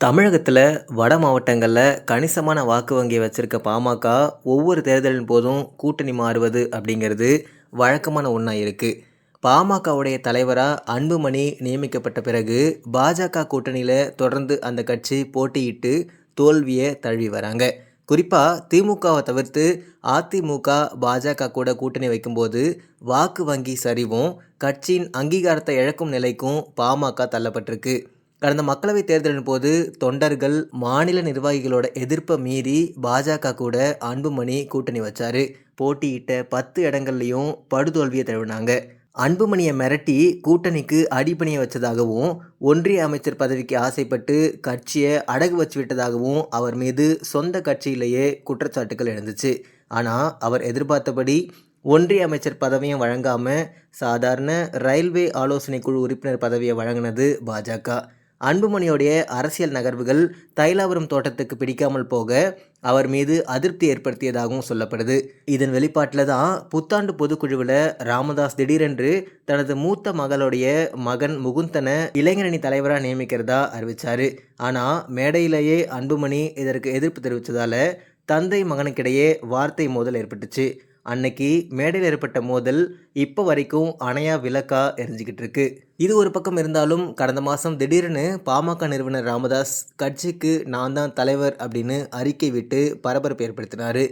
தமிழகத்தில் வட மாவட்டங்களில் கணிசமான வாக்கு வங்கியை வச்சிருக்க பாமக ஒவ்வொரு தேர்தலின் போதும் கூட்டணி மாறுவது அப்படிங்கிறது வழக்கமான ஒன்றா இருக்குது பாமகவுடைய தலைவராக அன்புமணி நியமிக்கப்பட்ட பிறகு பாஜக கூட்டணியில் தொடர்ந்து அந்த கட்சி போட்டியிட்டு தோல்வியை தழுவி வராங்க. குறிப்பாக திமுகவை தவிர்த்து அதிமுக பாஜக கூட கூட்டணி வைக்கும்போது வாக்கு வங்கி சரிவும் கட்சியின் அங்கீகாரத்தை இழக்கும் நிலைக்கும் பாமக தள்ளப்பட்டிருக்கு. கடந்த மக்களவைத் தேர்தலின் போது தொண்டர்கள் மாநில நிர்வாகிகளோட எதிர்ப்பை மீறி பாஜக கூட அன்புமணி கூட்டணி வச்சார். போட்டியிட்ட பத்து இடங்கள்லையும் படுதோல்வியை தழுவினாங்க. அன்புமணியை மிரட்டி கூட்டணிக்கு அடிப்பணியை வச்சதாகவும் ஒன்றிய அமைச்சர் பதவிக்கு ஆசைப்பட்டு கட்சியை அடகு வச்சு விட்டதாகவும் அவர் மீது சொந்த கட்சியிலேயே குற்றச்சாட்டுகள் எழுந்துச்சு. ஆனால் அவர் எதிர்பார்த்தபடி ஒன்றிய அமைச்சர் பதவியும் வழங்காமல் சாதாரண ரயில்வே ஆலோசனை குழு உறுப்பினர் பதவியை வழங்கினது பாஜக. அன்புமணியோடைய அரசியல் நகர்வுகள் தைலாபுரம் தோட்டத்துக்கு பிடிக்காமல் போக அவர் மீது அதிருப்தி ஏற்படுத்தியதாகவும் சொல்லப்படுது. இதன் வெளிப்பாட்டில் தான் புத்தாண்டு பொதுக்குழுவில் ராமதாஸ் திடீரென்று தனது மூத்த மகளுடைய மகன் முகுந்தனை இளைஞரணி தலைவராக நியமிக்கிறதா அறிவித்தார் ஆனால் மேடையிலேயே அன்புமணி இதற்கு எதிர்ப்பு தெரிவித்ததால் தந்தை மகனுக்கிடையே வார்த்தை மோதல் ஏற்பட்டுச்சு. அன்னைக்கு மேடையில் ஏற்பட்ட மோதல் இப்போ வரைக்கும் அணையா விளக்கா எரிஞ்சுக்கிட்டு இருக்கு. இது ஒரு பக்கம் இருந்தாலும் கடந்த மாதம் திடீர்னு பாமக நிறுவனர் ராமதாஸ் கட்சிக்கு நான் தான் தலைவர் அப்படின்னு அறிக்கை விட்டு பரபரப்பு ஏற்படுத்தினார்.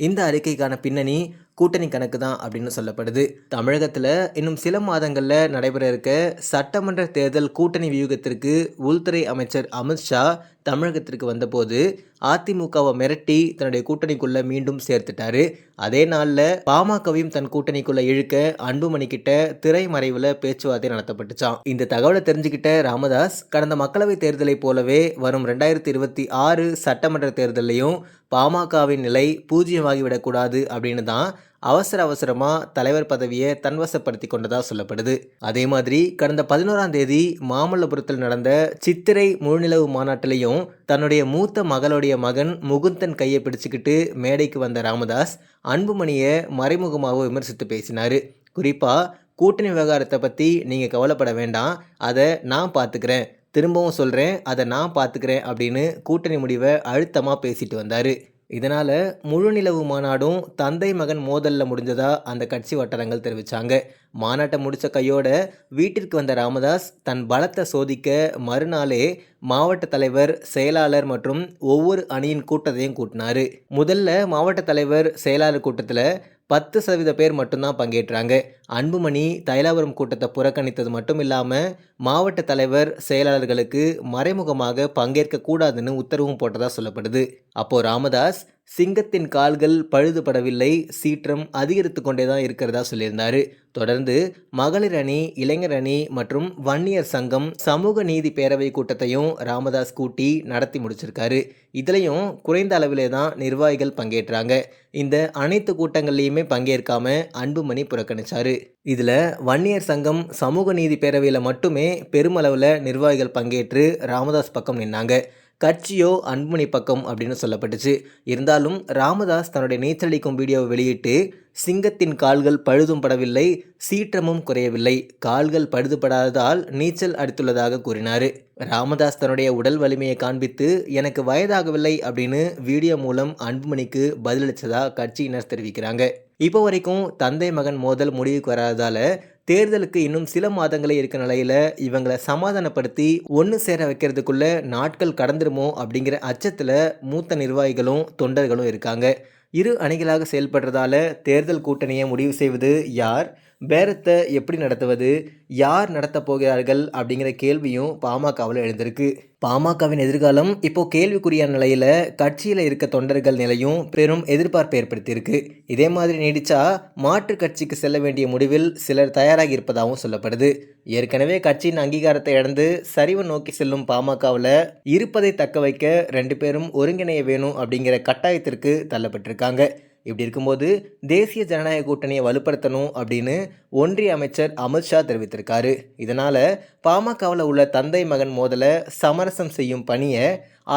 இந்த அறிக்கைக்கான பின்னணி கூட்டணி கணக்கு தான் அப்படின்னு சொல்லப்படுது. தமிழகத்தில் இன்னும் சில மாதங்களில் நடைபெற இருக்க சட்டமன்ற தேர்தல் கூட்டணி வியூகத்திற்கு உள்துறை அமைச்சர் அமித்ஷா தமிழகத்திற்கு வந்தபோது அதிமுகவை மிரட்டி தன்னுடைய கூட்டணிக்குள்ள மீண்டும் சேர்த்துட்டாரு. அதே நாளில் பாமகவையும் தன் கூட்டணிக்குள்ள இழுக்க அன்புமணி கிட்ட திரைமறைவில் பேச்சுவார்த்தை நடத்தப்பட்டுச்சான் இந்த தகவலை தெரிஞ்சுக்கிட்ட ராமதாஸ் கடந்த மக்களவைத் தேர்தலை போலவே வரும் ரெண்டாயிரத்தி இருபத்தி ஆறு சட்டமன்ற தேர்தலையும் பாமகவின் நிலை பூஜ்ஜியமாகிவிடக்கூடாது அப்படின்னு தான் அவசர அவசரமாக தலைவர் பதவியை தன்வசப்படுத்தி கொண்டதாக சொல்லப்படுது. அதே மாதிரி கடந்த பதினோராம் தேதி மாமல்லபுரத்தில் நடந்த சித்திரை முழுநிலவு மாநாட்டிலையும் தன்னுடைய மூத்த மகளுடைய மகன் முகுந்தன் கையை பிடிச்சிக்கிட்டு மேடைக்கு வந்த ராமதாஸ் அன்புமணியை மறைமுகமாக விமர்சித்து பேசினார். குறிப்பாக கூட்டணி விவகாரத்தை பற்றி நீங்கள் கவலைப்பட வேண்டாம். அதை நான் பார்த்துக்கிறேன் திரும்பவும் சொல்கிறேன் அதை நான் பார்த்துக்கிறேன் அப்படின்னு கூட்டணி முடிவை அழுத்தமாக பேசிட்டு வந்தார். இதனால் முழுநிலவு மாநாடும் தந்தை மகன் மோதலில் முடிஞ்சதா அந்த கட்சி வட்டாரங்கள் தெரிவித்தாங்க மாநாட்டை முடித்த கையோட வீட்டிற்கு வந்த ராமதாஸ் தன் பலத்தை சோதிக்க மறுநாளே மாவட்ட தலைவர் செயலாளர் மற்றும் ஒவ்வொரு அணியின் கூட்டத்தையும் கூட்டினார். முதல்ல மாவட்ட தலைவர் செயலாளர் கூட்டத்தில் பத்து சதவீத பேர் மட்டும்தான் பங்கேற்றாங்க. அன்புமணி தைலாபுரம் கூட்டத்தை புறக்கணித்தது மட்டும் இல்லாமல் மாவட்ட தலைவர் செயலாளர்களுக்கு மறைமுகமாக பங்கேற்க கூடாதுன்னு உத்தரவும் போட்டதாக சொல்லப்படுது. அப்போது ராமதாஸ் சிங்கத்தின் கால்கள் பழுதுபடவில்லை சீற்றம் அதிகரித்து கொண்டே தான் இருக்கிறதா சொல்லியிருந்தார். தொடர்ந்து மகளிர் அணி இளைஞர் அணி மற்றும் வன்னியர் சங்கம் சமூக நீதி பேரவை கூட்டத்தையும் ராமதாஸ் கூட்டி நடத்தி முடிச்சிருக்காரு. இதுலேயும் குறைந்த அளவிலே தான் நிர்வாகிகள் பங்கேற்றாங்க. இந்த அனைத்து கூட்டங்கள்லையுமே பங்கேற்காம அன்புமணி புறக்கணிச்சாரு. இதில் வன்னியர் சங்கம் சமூக நீதி பேரவையில் மட்டுமே பெருமளவில் நிர்வாகிகள் பங்கேற்று ராமதாஸ் பக்கம் நின்னாங்க. கட்சியோ அன்புமணி பக்கம் அப்படின்னு சொல்லப்பட்டுச்சு. இருந்தாலும் ராமதாஸ் தன்னுடைய நீச்சலடிக்கும் வீடியோவை வெளியிட்டு சிங்கத்தின் கால்கள் பழுதும் படவில்லை சீற்றமும் குறையவில்லை. கால்கள் பழுதுபடாததால் நீச்சல் அடித்துள்ளதாக கூறினார். ராமதாஸ் தன்னுடைய உடல் வலிமையை காண்பித்து எனக்கு வயதாகவில்லை அப்படின்னு வீடியோ மூலம் அன்புமணிக்கு பதிலளித்ததாக கட்சியினர் தெரிவிக்கிறாங்க. இப்போ வரைக்கும் தந்தை மகன் மோதல் முடிவுக்கு வராததால் தேர்தலுக்கு இன்னும் சில மாதங்களே இருக்க நிலையில் இவங்களை சமாதானப்படுத்தி ஒன்று சேர வைக்கிறதுக்குள்ள நாட்கள் கடந்துருமோ அப்படிங்கிற அச்சத்தில் மூத்த நிர்வாகிகளும் தொண்டர்களும் இருக்காங்க. இரு அணிகளாக செயல்படுறதால தேர்தல் கூட்டணியை முடிவு செய்வது யார்? பேரத்தை எப்படி நடத்துவது? யார் நடத்தப் போகிறார்கள்? அப்படிங்கிற கேள்வியும் பாமகவில் எழுந்திருக்கு. பாமகவின் எதிர்காலம் இப்போ கேள்விக்குறியான நிலையில் கட்சியில் இருக்க தொண்டர்கள் நிலையும் பெரும் எதிர்பார்ப்பு ஏற்படுத்தியிருக்கு. இதே மாதிரி நீடிச்சா மாற்று கட்சிக்கு செல்ல வேண்டிய முடிவில் சிலர் தயாராகி இருப்பதாகவும் சொல்லப்படுது. ஏற்கனவே கட்சியின் அங்கீகாரத்தை இழந்து சரிவு நோக்கி செல்லும் பாமகவில் இருப்பதை தக்க வைக்க ரெண்டு பேரும் ஒருங்கிணைய வேணும் அப்படிங்கிற கட்டாயத்திற்கு தள்ளப்பட்டிருக்காங்க. இப்படி இருக்கும்போது தேசிய ஜனநாயக கூட்டணியை வலுப்படுத்தணும் அப்படின்னு ஒன்றிய அமைச்சர் அமித்ஷா தெரிவித்திருக்காரு. இதனால் பாமகவில் உள்ள தந்தை மகன் மோதலை சமரசம் செய்யும் பணியை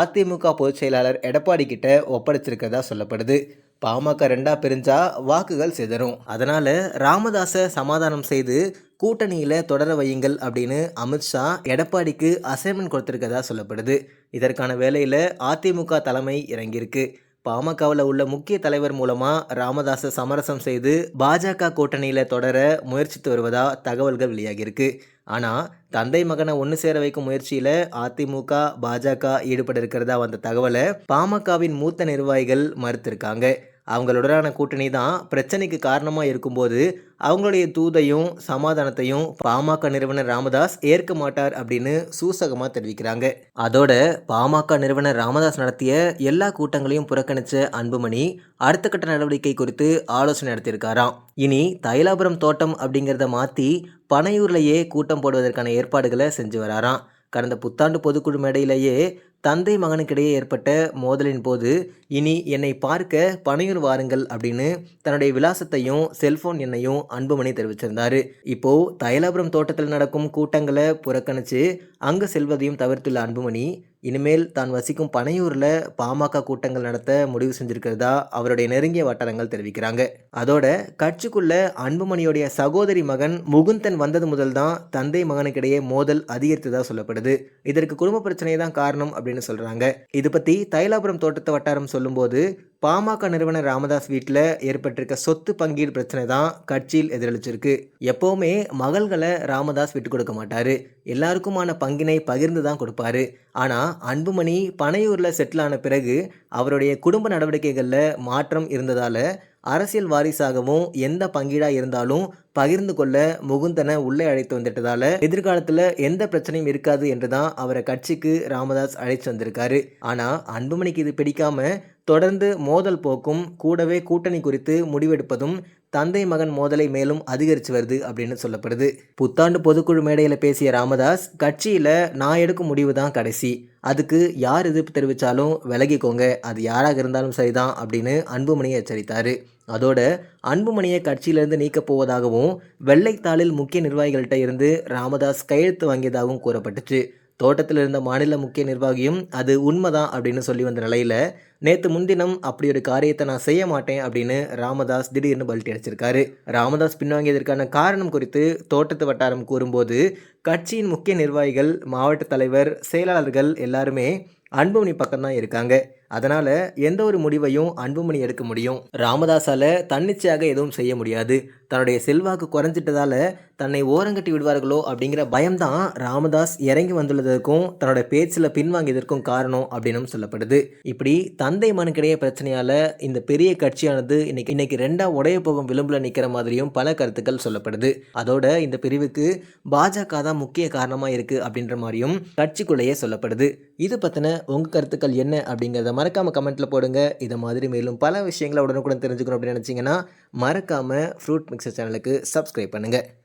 அதிமுக பொதுச் செயலாளர் எடப்பாடி கிட்ட ஒப்படைச்சிருக்கிறதா சொல்லப்படுது. பாமக ரெண்டா பிரிஞ்சா வாக்குகள் சிதறும். அதனால் ராமதாஸை சமாதானம் செய்து கூட்டணியில் தொடர வையுங்கள் அப்படின்னு அமித்ஷா எடப்பாடிக்கு அசைன்மெண்ட் கொடுத்துருக்கதா சொல்லப்படுது. இதற்கான வேலையில் அதிமுக தலைமை இறங்கியிருக்கு. பாமகவில் உள்ள முக்கிய தலைவர் மூலமாக ராமதாஸை சமரசம் செய்து பாஜக கூட்டணியில் தொடர முயற்சித்து வருவதா தகவல்கள் வெளியாகியிருக்கு. ஆனால் தந்தை மகனை ஒன்று சேர வைக்கும் முயற்சியில் அதிமுக பாஜக ஈடுபட இருக்கிறதா வந்த தகவலை பாமகவின் மூத்த நிர்வாகிகள் மறுத்திருக்காங்க. அவங்களுடனான கூட்டணி தான் பிரச்சனைக்கு காரணமாக இருக்கும்போது அவங்களுடைய தூதையும் சமாதானத்தையும் பாமக நிறுவனர் ராமதாஸ் ஏற்க மாட்டார் அப்படின்னு சூசகமாக தெரிவிக்கிறாங்க. அதோட பாமக நிறுவனர் ராமதாஸ் நடத்திய எல்லா கூட்டங்களையும் புறக்கணித்த அன்புமணி அடுத்த கட்ட நடவடிக்கை குறித்து ஆலோசனை நடத்தியிருக்காராம். இனி தைலாபுரம் தோட்டம் அப்படிங்கிறத மாற்றி பனையூர்லேயே கூட்டம் போடுவதற்கான ஏற்பாடுகளை செஞ்சு வராராம். கடந்த புத்தாண்டு பொதுக்குழு மேடையிலேயே தந்தை மகனுக்கிடையே ஏற்பட்ட மோதலின் போது இனி என்னை பார்க்க பனையூர் வாருங்கள் அப்படின்னு தன்னுடைய விலாசத்தையும் செல்போன் எண்ணையும் அன்புமணி தெரிவிச்சிருந்தார். இப்போ தைலாபுரம் தோட்டத்தில் நடக்கும் கூட்டங்களை புறக்கணித்து அங்கு செல்வதையும் தவிர்த்துள்ள அன்புமணி இனிமேல் தான் வசிக்கும் பனையூரில் பாமக கூட்டங்கள் நடத்த முடிவு செஞ்சிருக்கிறதா அவருடைய நெருங்கிய வட்டாரங்கள் தெரிவிக்கிறாங்க. அதோட கட்சிக்குள்ள அன்புமணியுடைய சகோதரி மகன் முகுந்தன் வந்தது முதல் தான் தந்தை மகனுக்கிடையே மோதல் அதிகரித்ததாக சொல்லப்படுது. இதற்கு குடும்ப பிரச்சனை தான் காரணம் அப்படின்னு சொல்கிறாங்க இது பற்றி தைலாபுரம் தோட்டத்தை வட்டாரம் சொல்லும்போது பாமக நிறுவனர் ராமதாஸ் வீட்டில் ஏற்பட்டிருக்க சொத்து பங்கீடு பிரச்சனை தான் கட்சியில் எதிரொலிச்சிருக்கு. எப்போவுமே மகள்களை ராமதாஸ் விட்டு கொடுக்க மாட்டார். எல்லாருக்குமான பங்கினை பகிர்ந்து தான் கொடுப்பாரு. ஆனால் அன்புமணி பனையூரில் செட்டில் ஆன பிறகு அவருடைய குடும்ப நடவடிக்கைகளில் மாற்றம் இருந்ததால் அரசியல் வாரிசாகவும் எந்த பங்கீடாக இருந்தாலும் பகிர்ந்து கொள்ள முகுந்தனை உள்ளே அழைத்து வந்துட்டதால எதிர்காலத்தில் எந்த பிரச்சனையும் இருக்காது என்று தான் அவரை கட்சிக்கு ராமதாஸ் அழைச்சு வந்திருக்காரு. ஆனால் அன்புமணிக்கு இது பிடிக்காம தொடர்ந்து மோதல் போக்கும் கூடவே கூட்டணி குறித்து முடிவெடுப்பதும் தந்தை மகன் மோதலை மேலும் அதிகரித்து வருது அப்படின்னு சொல்லப்படுது. புத்தாண்டு பொதுக்குழு மேடையில் பேசிய ராமதாஸ் கட்சியில் நான் எடுக்கும் முடிவு தான் கடைசி. அதுக்கு யார் எதிர்ப்பு தெரிவித்தாலும் விலகிக்கோங்க அது யாராக இருந்தாலும் சரிதான் அப்படின்னு அன்புமணியை எச்சரித்தார். அதோட அன்புமணியை கட்சியிலிருந்து நீக்கப் போவதாகவும் வெள்ளைத்தாளில் முக்கிய நிர்வாகிகள்கிட்ட இருந்து ராமதாஸ் கையெழுத்து வாங்கியதாகவும் கூறப்பட்டுச்சு. தோட்டத்தில் இருந்த மாநில முக்கிய நிர்வாகியும் அது உண்மைதான் அப்படின்னு சொல்லி வந்த நிலையில் நேற்று முன்தினம் அப்படி ஒரு காரியத்தை நான் செய்ய மாட்டேன் அப்படின்னு ராமதாஸ் திடீர்னு பல்ட்டி அடிச்சிருக்காரு. ராமதாஸ் பின்வாங்கியதற்கான காரணம் குறித்து தோட்டத்து வட்டாரம் கூறும்போது கட்சியின் முக்கிய நிர்வாகிகள் மாவட்ட தலைவர் செயலாளர்கள் எல்லாருமே அன்புமணி பக்கம்தான் இருக்காங்க. அதனால் எந்த ஒரு முடிவையும் அன்புமணி எடுக்க முடியும். ராமதாஸால் தன்னிச்சையாக எதுவும் செய்ய முடியாது. தன்னுடைய செல்வாக்கு குறைஞ்சிட்டதால தன்னை ஓரங்கட்டி விடுவார்களோ அப்படிங்கிற பயம்தான் ராமதாஸ் இறங்கி வந்துள்ளதற்கும் தன்னோட பேச்சில் பின்வாங்கியதற்கும் காரணம் அப்படின்னும் சொல்லப்படுது. இப்படி தந்தை மனுக்கிடையே பிரச்சனையால் இந்த பெரிய கட்சியானது இன்னைக்கு இன்னைக்கு ரெண்டா உடைய போகும் விளிம்பில் நிற்கிற மாதிரியும் பல கருத்துக்கள் சொல்லப்படுது. அதோட இந்த பிரிவுக்கு பாஜக தான் முக்கிய காரணமாக இருக்குது அப்படின்ற மாதிரியும் கட்சிக்குள்ளேயே சொல்லப்படுது. இது பற்றின உங்கள் கருத்துக்கள் என்ன அப்படிங்கிறத மறக்காமல் கமெண்ட்டில் போடுங்க. இதை மாதிரி மேலும் பல விஷயங்களை உடனுக்குடன் தெரிஞ்சுக்கணும் அப்படின்னு நினச்சிங்கன்னா மறக்காமல் ஃப்ரூட் மிக்ஸ் சேனலுக்கு சப்ஸ்கிரைப் பண்ணுங்கள்